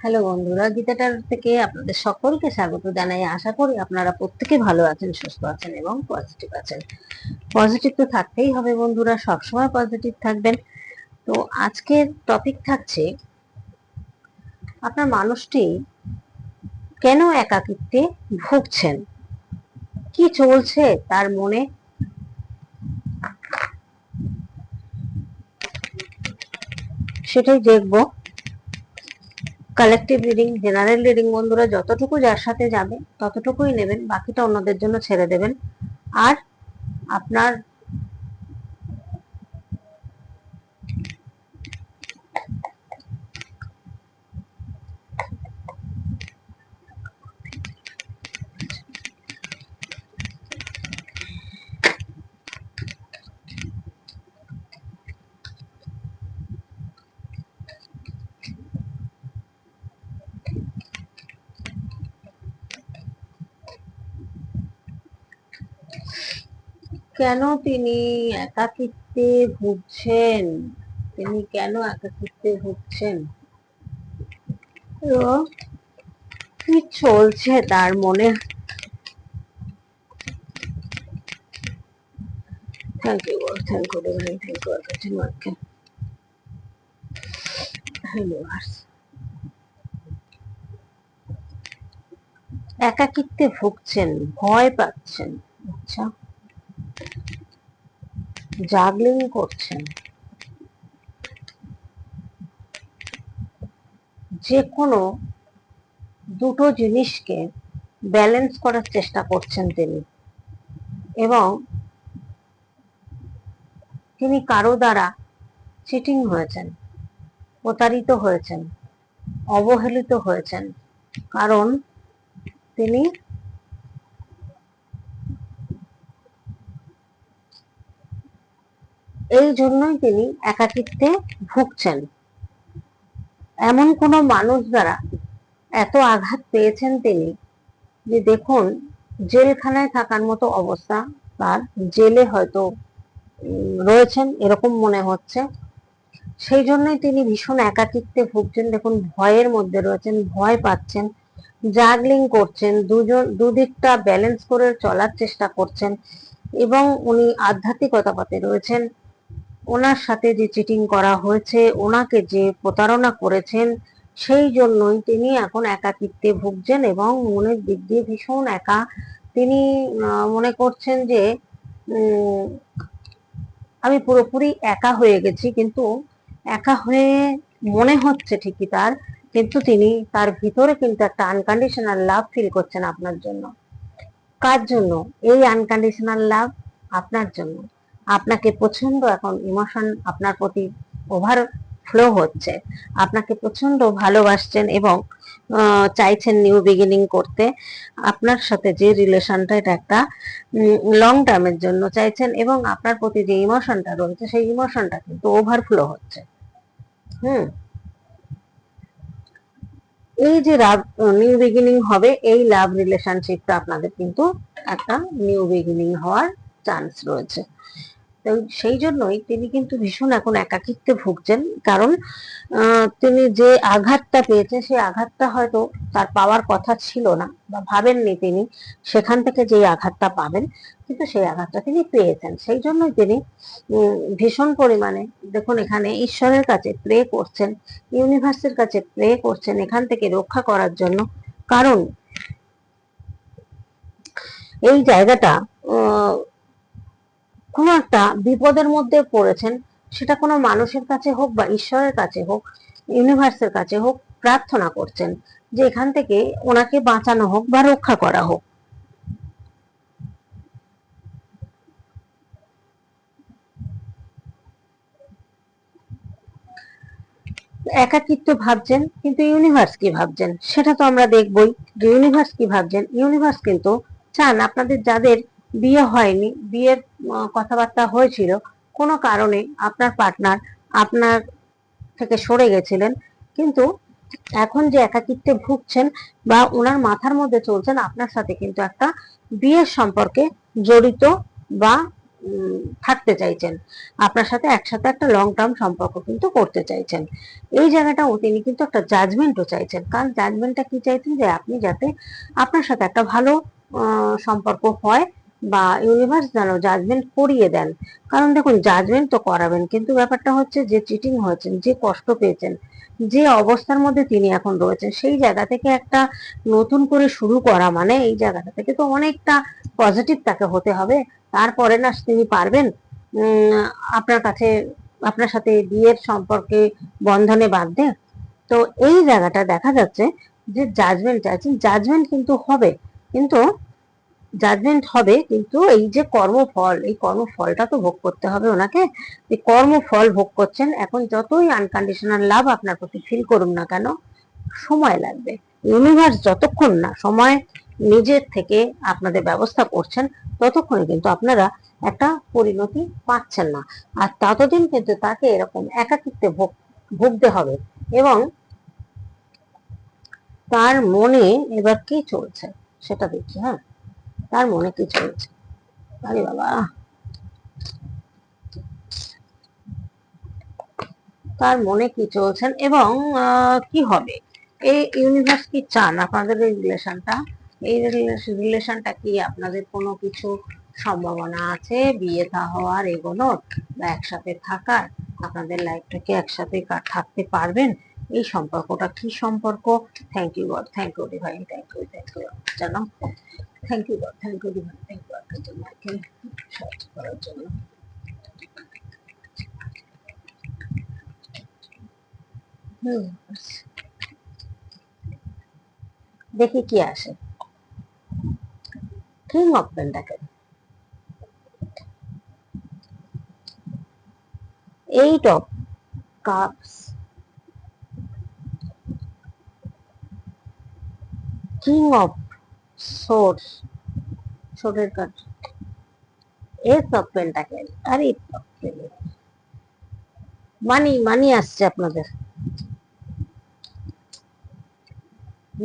Hello বন্ধুরা, গীতাটার থেকে আপনাদের সকলকে স্বাগত জানাই। আশা করি আপনারা প্রত্যেকে ভালো আছেন, সুস্থ আছেন এবং পজিটিভ আছেন। পজিটিভ তো থাকতেই হবে বন্ধুরা, সবসময় পজিটিভ থাকবেন। তো আজকের টপিক থাকছে, আপনার মানুষটি কেন একাকিত্বে ভুগছেন? কি চলছে তার মনে? সেটাই দেখব। কালেকটিভ রিডিং জেনারেল রিডিং বন্ধুরা যতটুকু যার সাথে যাবে ততটুকুই নেবেন, বাকিটা অন্যদের জন্য ছেড়ে দেবেন। আর আপনার কেন তিনি একাকিত্বে ভুগছেন? তিনি কেন একাকিত্বে ভুগছেন? কি চলছে তার মনে? ইউ থ্যাংক থ্যাংক একাকিত্বে ভুগছেন, ভয় পাচ্ছেন আচ্ছা। জাগলিং করছেন। যে কোনো দুটো জিনিসকে ব্যালেন্স করার চেষ্টা করছেন তিনি। এবং তিনি কারও দ্বারা চিটিং হয়েছেন, প্রতারিত হয়েছেন, অবহেলিত হয়েছেন। কারণ তিনি এই জন্যই তিনি একাকিত্বে ভুগছেন। এমন কোনো মানুষ দ্বারা এত আঘাত পেয়েছেন তিনি যে দেখুন, জেলখানায় থাকার মতো অবস্থা তার জেলে হয়তো রয়েছেন এরকম মনে হচ্ছে। সেই জন্যই তিনি ভীষণ একাকিত্বে ভুগছেন। দেখুন, ভয়ের মধ্যে রয়েছেন, ভয় পাচ্ছেন, জাগলিং করছেন, দুজন, দুদিকটা ব্যালেন্স করে চলার চেষ্টা করছেন এবং উনি আধ্যাত্মিকতা পথে রয়েছেন। ওনার সাথে যে চিটিং করা হয়েছে, ওনাকে যে প্রতারণা করেছেন, সেই জন্যই তিনি এখন একাকিত্বে ভুগছেন এবং মনের দিক দিয়ে ভীষণ একা। তিনি মনে করছেন যে আমি পুরোপুরি একা হয়ে গেছি, কিন্তু একা হয়ে মনে হচ্ছে ঠিকই তার, কিন্তু তিনি তার ভিতরে কিন্তু একটা আনকন্ডিশনাল লাভ ফিল করছেন আপনার জন্য। কার জন্য? এই আনকন্ডিশনাল লাভ আপনার জন্য। আপনাকে প্রচণ্ড এখন ইমোশন আপনার প্রতি ওভার ফ্লো হচ্ছে। আপনাকে প্রচণ্ড ভালোবাসছেন এবং চাইছেন নিউ বিগিনিং করতে। আপনার সাথে যে রিলেশনটা এটা একটা লং টার্মের জন্য চাইছেন এবং আপনার প্রতি যে ইমোশনটা রয়েছে, সেই ইমোশনটা কিন্তু ওভারফ্লো হচ্ছে। হুম। এই যে লাভ নিউ বিগিনিং হবে, এই লাভ রিলেশনশিপটা আপনাদের কিন্তু একটা নিউ বিগিনিং হওয়ার চান্স রয়েছে। সেই জন্যই তিনি কিন্তু ভীষণ এখন একাকিত্বে ভুগছেন। কারণ তিনি যে আঘাতটা পেয়েছে সেই আঘাতটা হয়তো তার পাওয়ার কথা ছিল না বা ভাবেননি তিনি সেখান থেকে যে আঘাতটা পাবেন, কিন্তু সেই আঘাতটা তিনি পেয়েছেন। সেই জন্যই তিনি ভীষণ পরিমাণে দেখুন এখানে ঈশ্বরের কাছে প্রে করছেন ইউনিভার্সের কাছে প্রে করছেন এখান থেকে রক্ষা করার জন্য। কারণ, এই জায়গাটা কোনো একটা বিপদের মধ্যে পড়েছেন, সেটা কোনো মানুষের কাছে হোক বা ঈশ্বরের কাছে হোক ইউনিভার্সের কাছে হোক, প্রার্থনা করছেন যে এখান থেকে ওনাকে বাঁচানো হোক বা রক্ষা করা হোক। একাকিত্ব ভাবছেন, কিন্তু ইউনিভার্স কি ভাবছেন? সেটা তো আমরা দেখবই যে ইউনিভার্স কি ভাবছেন? ইউনিভার্স কিন্তু চান আপনাদের যাদের বিয়ে হয়নি, বিয়ের কথাবার্তা হয়েছিল, কোনো কারণে আপনার পার্টনার আপনার থেকে সরে গেছিলেন, কিন্তু এখন যে একাকিত্বে ভুগছেন বা ওনার মাথার মধ্যে চলছেন, আপনার সাথে কিন্তু একটা বিয়ের সম্পর্কে জড়িত বা থাকতে চাইছেন। আপনার সাথে একসাথে একটা লং টার্ম সম্পর্ক কিন্তু করতে চাইছেন। এই জায়গাটাও তিনি কিন্তু একটা জাজমেন্টও চাইছেন। কারণ জাজমেন্টটা কি চাইছেন? যে আপনি যাতে আপনার সাথে একটা ভালো সম্পর্ক হয় বা ইউনিভার্স যেন জাজমেন্ট করিয়ে দেন। কারণ দেখুন জাজমেন্ট তো করাবেন, কিন্তু ব্যাপারটা হচ্ছে যে চিটিং হয়েছেন, যে কষ্ট পেয়েছেন, যে অবস্থার মধ্যে তিনি এখন রয়েছেন, সেই জায়গা থেকে একটা নতুন করে শুরু করা মানে এই জায়গাটা থেকে তো অনেকটা পজিটিভ তাকে হতে হবে। তারপরে না তিনি পারবেন আপনার কাছে, আপনার সাথে বিয়ের সম্পর্কে বন্ধনে বাঁধতে। তো এই জায়গাটা দেখা যাচ্ছে যে জাজমেন্ট চাইছেন জাজমেন্ট কিন্তু হবে, কিন্তু জাজমেন্ট হবে, কিন্তু এই যে কর্মফল, এই কর্মফলটা তো ভোগ করতে হবে ওনাকে। এই কর্মফল ভোগ করছেন, এখন যতই আনকন্ডিশনাল লাভ আপনার প্রতি ফিল করুন না কেন, সময় লাগবে। ইউনিভার্স যতক্ষণ না সময় নিজের থেকে আপনাদের ব্যবস্থা করছেন, ততক্ষণে কিন্তু আপনারা একটা পরিণতি পাচ্ছেন না। আর ততদিন কিন্তু তাকে এরকম একাকিত্বে ভোগ, ভুগতে হবে এবং তার মনে এবার কি চলছে সেটা দেখি হ্যাঁ। তার মনে কি চলছে? আরে বাবা। তার মনে কি চলছেন এবং কি হবে? এই ইউনিভার্স কি চান আপনাদের এই রিলেশনটা এই রিলেশনটা কি আপনাদের কোনো কিছু সম্ভাবনা আছে? বিয়ে থা হওয়ার, এগোনোর বা একসাথে থাকার? আপনাদের লাইফটাকে একসাথে থাকতে পারবেন? এই সম্পর্কটা কি সম্পর্ক? Thank you God thank you divine thank you thank you Janam thank you thank you divine thank you আপনার জন্য সাহায্য করার জন্য দেখি কি আসে? King of pentacles eight of cups king of swords, সোর্সের কার্ড এস অফ পেন্টাকেল আর এইট অফ মানি মানি আসছে আপনাদের।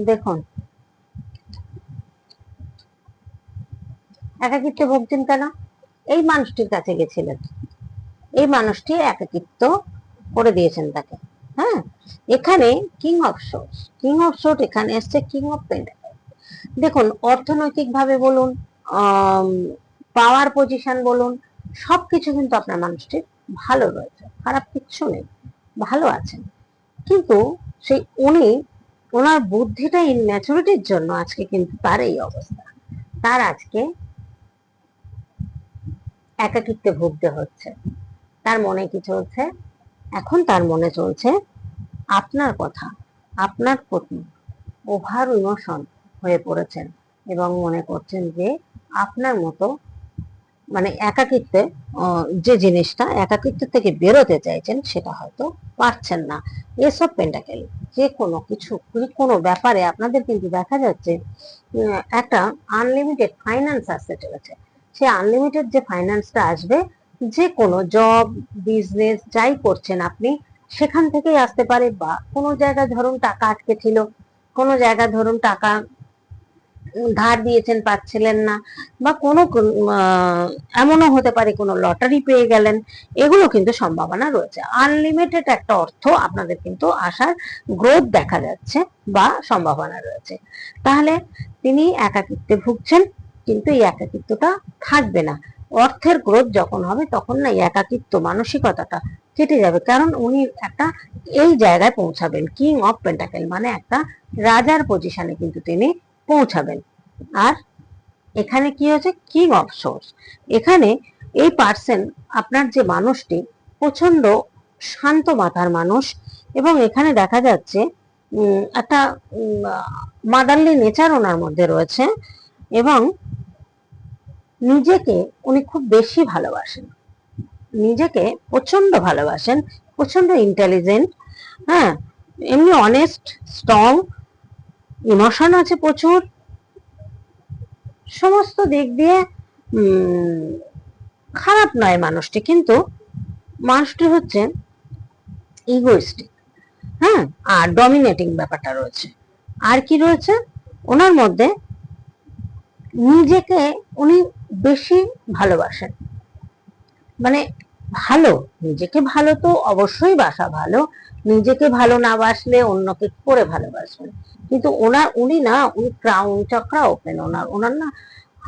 দেখুন। একাকিত্বে ভুগছেন কেন? এই মানুষটির কাছে গেছিলেন। এই মানুষটি একাকিত্ব করে দিয়েছেন তাকে। হ্যাঁ? এখানে king of swords king of swords এখানে এসছে কিং অফ পেন্টাকেল দেখুন অর্থনৈতিক ভাবে বলুন পাওয়ার পজিশন বলুন, সবকিছু কিন্তু আপনার মানুষটির ভালো রয়েছে, খারাপ কিচ্ছু নেই, ভালো আছেন কিন্তু সেই উনি, ওনার বুদ্ধিটা ইনম্যাচুরিটির জন্য আজকে কিন্তু তার এই অবস্থা। তার আজকে একাকিত্বে ভুগতে হচ্ছে। তার মনে কি চলছে? এখন তার মনে চলছে, আপনার কথা, আপনার প্রতি ওভার ইমোশন হয়ে পড়েছেন এবং মনে করছেন যে আপনার মতো মানে একাকিত্বে যে জিনিসটা একাকিত্ব থেকে বেরোতে চাইছেন সেটা হয়তো পারছেন না। এসব পেন্টাকেল যে কোনো কিছু, কোনো ব্যাপারে আপনাদের কিন্তু দেখা যাচ্ছে একটা আনলিমিটেড ফাইন্যান্স আসতে চলেছে। সে আনলিমিটেড যে ফাইন্যান্সটা আসবে, যে কোনো জব বিজনেস যাই করছেন আপনি, সেখান থেকেই আসতে পারে বা কোনো জায়গায় ধরুন টাকা আটকে ছিল, কোনো জায়গায় ধরুন টাকা ধার দিয়েছেন, পাচ্ছিলেন না বা কোনো এমনও হতে পারে কোনো লটারি পেয়ে গেলেন, এগুলো কিন্তু সম্ভাবনা রয়েছে। আনলিমিটেড একটা অর্থ আপনাদের কিন্তু আসার গ্রোথ দেখা যাচ্ছে বা সম্ভাবনা রয়েছে। তাহলে তিনি একাকিত্বে ভুগছেন, কিন্তু এই একাকিত্বটা থাকবে না। অর্থের গ্রোথ যখন হবে তখন না একাকিত্ব মানসিকতাটা কেটে যাবে। কারণ উনি একটা এই জায়গায় পৌঁছাবেন। কিং অফ পেন্টাকেল মানে একটা রাজার পজিশনে কিন্তু তিনি পৌঁছাবেন। আর এখানে কি হয়েছে? কিং অফ সোর্স এখানে এই পার্সন আপনার যে মানুষটি প্রচণ্ড শান্ত মাথার মানুষ এবং এখানে দেখা যাচ্ছে একটা মাদারলি নেচার ওনার মধ্যে রয়েছে এবং নিজেকে উনি খুব বেশি ভালোবাসেন। নিজেকে প্রচণ্ড ভালোবাসেন প্রচণ্ড ইন্টেলিজেন্ট হ্যাঁ এমনি অনেস্ট স্ট্রং ইমোশন আছে প্রচুর। সমস্ত দিক দিয়ে খারাপ নয় মানুষটি, কিন্তু মানুষটি হচ্ছে ইগোইস্টিক হ্যাঁ? আর ডমিনেটিং ব্যাপারটা রয়েছে। আর কি রয়েছে? ওনার মধ্যে নিজেকে উনি বেশি ভালোবাসেন। মানে ভালো, নিজেকে ভালো তো অবশ্যই বাসা ভালো, নিজেকে ভালো না বাসলে অন্যকে করে ভালোবাসবেন কিন্তু ওনার, উনি না, উনি ক্রাউন চক্রা ওপেন ওনার ওনার না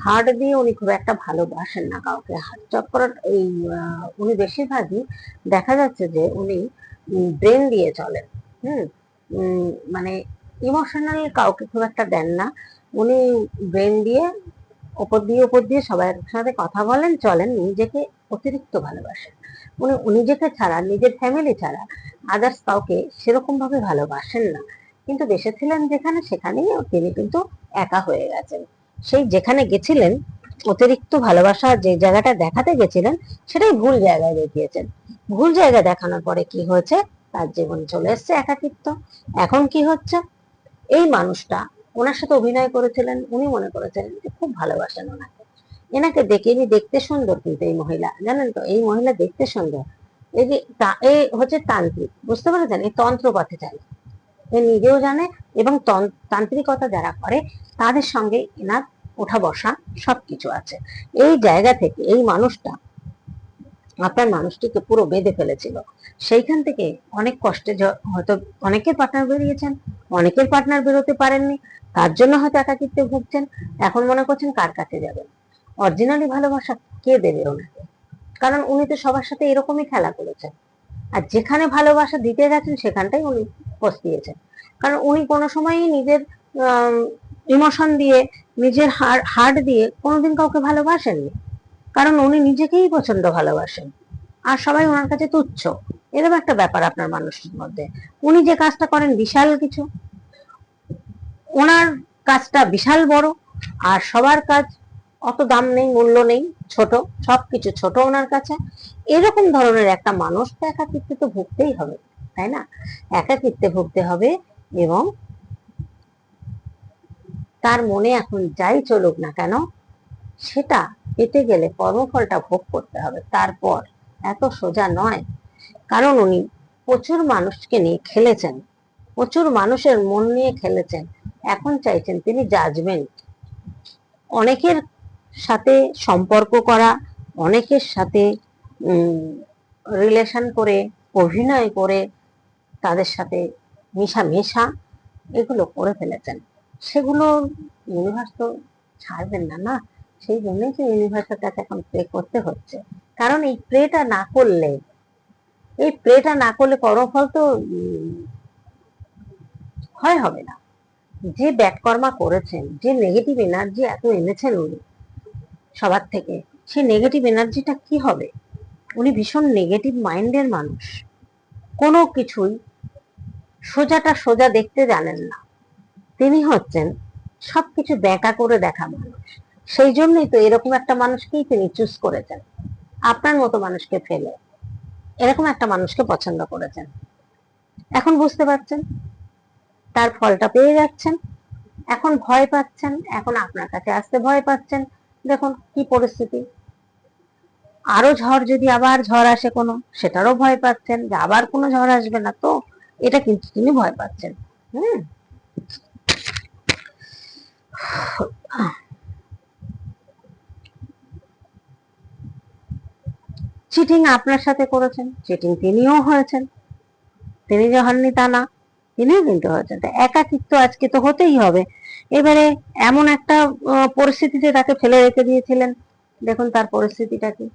হার্ট দিয়ে উনি খুব একটা ভালোবাসেন না কাউকে। হার্ট চক্র এই উনি বেশিরভাগই দেখা যাচ্ছে যে উনি ব্রেন দিয়ে চলেন। হুম মানে ইমোশনাল কাউকে খুব একটা দেন না। উনি ব্রেন দিয়ে, ওপর দিয়ে ওপর দিয়ে সবার সাথে কথা বলেন, চলেন, নিজেকে অতিরিক্ত ভালোবাসেন উনি নিজেকে ছাড়া, নিজের ফ্যামিলি ছাড়া আদার্স কাউকে সেরকম ভাবে ভালোবাসেন না। কিন্তু দেশে ছিলেন যেখানে, সেখানেই তিনি কিন্তু একা হয়ে গেছেন। সেই যেখানে গেছিলেন, অতিরিক্ত ভালোবাসা যে জায়গাটা দেখাতে গেছিলেন, সেটাই ভুল জায়গায় দেখিয়েছেন। ভুল জায়গায় দেখানোর পরে কি হয়েছে? তার জীবনে চলে এসছে একাকিত্ব। এখন কি হচ্ছে? এই মানুষটা, ওনার সাথে অভিনয় করেছিলেন, উনি মনে করেছিলেন খুব ভালোবাসেন ওনাকে। এনাকে দেখে ইনি দেখতে সুন্দর কিন্তু এই মহিলা, জানেন তো? এই মহিলা দেখতে সুন্দর। এই যে এ হচ্ছে তান্ত্রিক, বুঝতে পেরেছেন? এই তন্ত্রপথে চালে এ নিজেও জানে এবং তান্ত্রিকতা যারা করে, তাদের সঙ্গে এনার ওঠা বসা সবকিছু আছে। এই জায়গা থেকে এই মানুষটা, আপনার মানুষটিকে পুরো বেঁধে ফেলেছিল। সেইখান থেকে অনেক কষ্টে হয়তো অনেকের পার্টনার বেরিয়েছেন, অনেকের পার্টনার বেরোতে পারেননি, তার জন্য হয়তো একাকিত্বে ভুগছেন। এখন মনে করছেন কার কাছে যাবেন? অরিজিনালি ভালোবাসা কে দেবে ওনাকে? কারণ উনি তো সবার সাথে এরকমই খেলা করেছেন। আর যেখানে ভালোবাসা দিতে গেছেন সেখানটাই উনি পস্তিয়েছেন কারণ উনি কোনো সময়ই নিজের ইমোশন দিয়ে, নিজের হার্ট দিয়ে কোনোদিন কাউকে ভালোবাসেননি। কারণ উনি নিজেকেই প্রচণ্ড ভালোবাসেন। আর সবাই ওনার কাছে তুচ্ছ। এরকম একটা ব্যাপার আপনার মানুষের মধ্যে। উনি যে কাজটা করেন বিশাল কিছু। ওনার কাজটা বিশাল বড়। আর সবার কাজ অত দাম নেই, মূল্য নেই, ছোট, সবকিছু ছোট ওনার কাছে। এরকম ধরনের একটা মানুষ তো একাকিত্বে তো ভুগতেই হবে, তাই না? একাকিত্বে ভুগতে হবে এবং তার মনে এখন যাই চলুক না কেন, সেটা পেতে গেলে কর্মফলটা ভোগ করতে হবে। তারপর এত সোজা নয়। কারণ উনি প্রচুর মানুষকে নিয়ে খেলেছেন, প্রচুর মানুষের মন নিয়ে খেলেছেন। এখন চাইছেন তিনি জাজমেন্ট অনেকের সাথে সম্পর্ক করা, অনেকের সাথে রিলেশন করে, অভিনয় করে তাদের সাথে মিশা এগুলো করে ফেলেছেন। সেগুলো ইউনিভার্স তো ছাড়বেন না না? সেই জন্যই তো ইউনিভার্সের কাছে এখন প্রে করতে হচ্ছে। কারণ এই প্রেটা না করলে, এই প্রেটা না করলে কর্মফল তো হয় হবে না। যে ব্যাড কর্মা করেছেন, যে নেগেটিভ এনার্জি এত এনেছেন উনি সবার থেকে। সেই নেগেটিভ এনার্জিটা কি হবে? উনি ভীষণ নেগেটিভ মাইন্ডের মানুষ। কোনো কিছুই সোজাটা সোজা দেখতে জানেন না। তিনি হচ্ছেন সবকিছু ব্যাকা করে দেখা মানুষ। সেই জন্যই তো এরকম একটা মানুষকেই তিনি চুজ করেছেন। আপনার মতো মানুষকে ফেলে এরকম একটা মানুষকে পছন্দ করেছেন। এখন বুঝতে পারছেন? তার ফলটা পেয়ে যাচ্ছেন। এখন ভয় পাচ্ছেন। এখন আপনার কাছে আসতে ভয় পাচ্ছেন। দেখুন কি পরিস্থিতি। আরও ঝড় যদি আবার ঝড় আসে কোনো, সেটারও ভয় পাচ্ছেন, যে আবার কোনো ঝড় আসবে না তো, এটা কিন্তু তিনি ভয় পাচ্ছেন। হুম? চিটিং আপনার সাথে করেছেন, চিটিং তিনিও হয়েছেন। তিনি যে হননি তা না। তিনিও কিন্তু হয়েছেন তা একাকিত্ব আজকে তো হতেই হবে। এবারে এমন একটা পরিস্থিতিতে তাকে ফেলে রেখে দিয়েছিলেন। দেখুন তার পরিস্থিতিটা কি।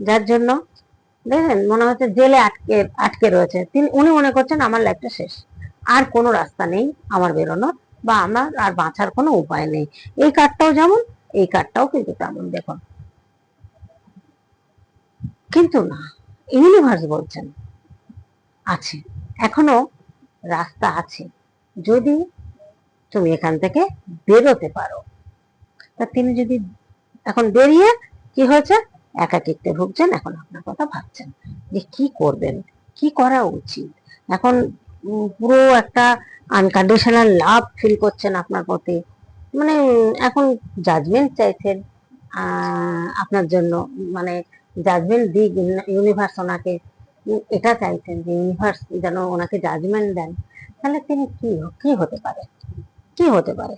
যার জন্য, দেখেন, মনে হচ্ছে জেলে আটকে আটকে রয়েছে। তিনি, উনি মনে করছেন, আমার লাইফটা শেষ। আর কোনো রাস্তা নেই আমার বেরোনোর বা আমার আর বাঁচার কোনো উপায় নেই। এই কার্ডটাও যেমন, এই কার্ডটাও কিন্তু তেমন, দেখুন। কিন্তু না, ইউনিভার্স বলছেন, আছে। এখনও রাস্তা আছে। যদি তুমি এখান থেকে বেরোতে পারো। তা তিনি যদি এখন বেরিয়ে কি হয়েছে? একাকিত্বে ভুগছেন, এখন আপনার কথা ভাবছেন যে কি করবেন? কি করা উচিত? এখন পুরো একটা আনকন্ডিশনাল লাভ ফিল করছেন আপনার প্রতি। মানে এখন জাজমেন্ট চাইছেন আপনার জন্য। মানে জাজমেন্ট দিক ইউনিভার্স ওনাকে। এটা চাইতেন যে ইউনিভার্স যেন ওনাকে জাজমেন্ট দেন, তাহলে তিনি কি কি হতে পারে? কি হতে পারে?